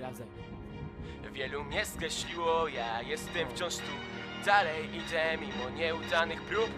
razem. Wielu mnie skreśliło, ja jestem wciąż tu. Dalej idę mimo nieudanych prób.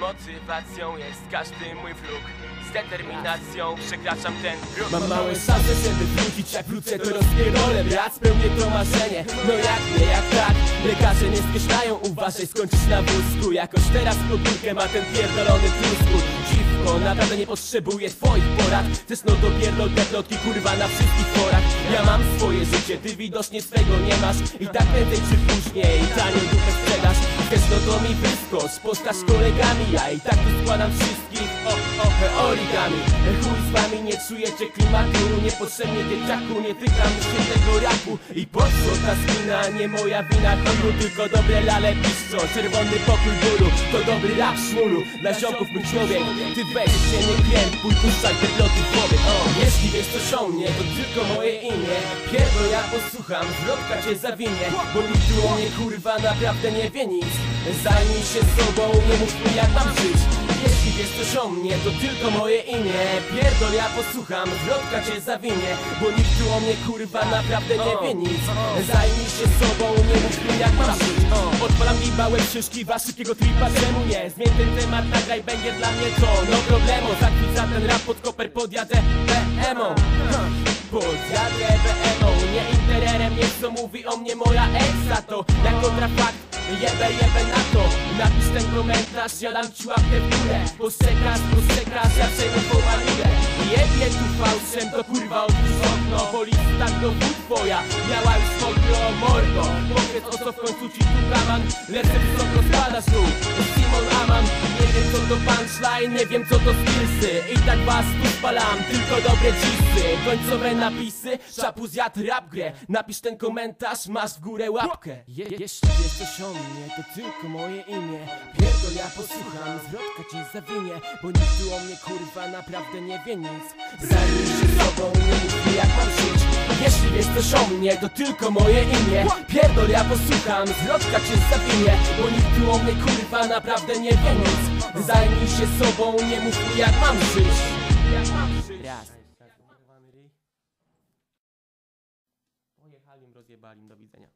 Motywacją jest każdy mój wróg. Z determinacją przekraczam ten próg. Mam małe szanse, żeby wrócić Jak wrócę to rozpierdolę brat. Spełnię to marzenie. No jak nie, jak tak? Lekarze nie skreślają Uważaj, skończysz na wózku. Jakoś teraz podórkę ma ten pierdolony trusku Dziwko, naprawdę nie potrzebuję twoich porad. Chcesz no dopierdol te plotki kurwa na wszystkich forach Ja mam swoje życie, ty widocznie swego nie masz. I tak prędzej czy później Tanią dupę sprzedasz. Chcesz no to mi wyskocz Postaż kolegami. Ja i tak tu składam wszystkich. O, o, origami Chuj z wami nie czujecie klimatu. Niepotrzebnie dzieciaku Nie tykam się tego rapu I po co ta spina Nie moja wina. Chuju Tylko dobre lale piszczą Czerwony pokój bólu To dobry rap szmulu. Dla ziomków mój człowiek Ty weź się nie krępuj Puszczaj te ploty w głowie. O. O mnie To tylko moje imię. Pierdol ja posłucham Zwrotka cię zawinie. Bo nikt o mnie kurwa naprawdę nie wie nic. Zajmij się sobą Nie mów mi jak mam żyć. Jeśli wiesz coś o mnie, to tylko moje imię. Pierdol, ja posłucham, zwrotka cię zawinie. Bo nikt tu o mnie kurwa naprawdę nie wie nic. Zajmij się sobą, nie mów mi jak mam żyć. Odpalam gibałem szyszki, szybkiego tripa, czemu nie? Zmień ten temat, nagraj, będzie dla mnie to. No problemo, za ten rap pod koper podjadę. BM-ą Podjadę BM-ą, nie intererem, nie co mówi o mnie moja ex to Jak kontrafakt Jebę, jebę na to. Napisz ten komentarz, ja dam ci łapkę w górę. Postrzegasz, postrzegasz, ja przejmę pomaluję Jebie tu fałszem, to kurwa otwórz okno. Bo lista do twoja Miała już folklo mordo. Powiedz o co w końcu ci tu kaman? Lecę punchline, nie wiem co to skillsy I tak was tu spalam, tylko dobre dzisy Końcowe napisy, szapu rap grę. Napisz ten komentarz, masz w górę łapkę. Je Jeśli wiesz coś o mnie, to tylko moje imię. Pierdol, ja posłucham, zwrotka cię zawinie. Bo nikt tu o mnie kurwa naprawdę nie wie nic. Zajmij się sobą, nie mów coś o mnie, to tylko moje imię. Pierdol, ja posłucham, zwrotka cię zawinie Bo nikt tu o mnie kurwa naprawdę nie wie nic. Zajmij się sobą, nie mów mi jak mam żyć. Jak mam żyć Pojechali, rozjebali, do widzenia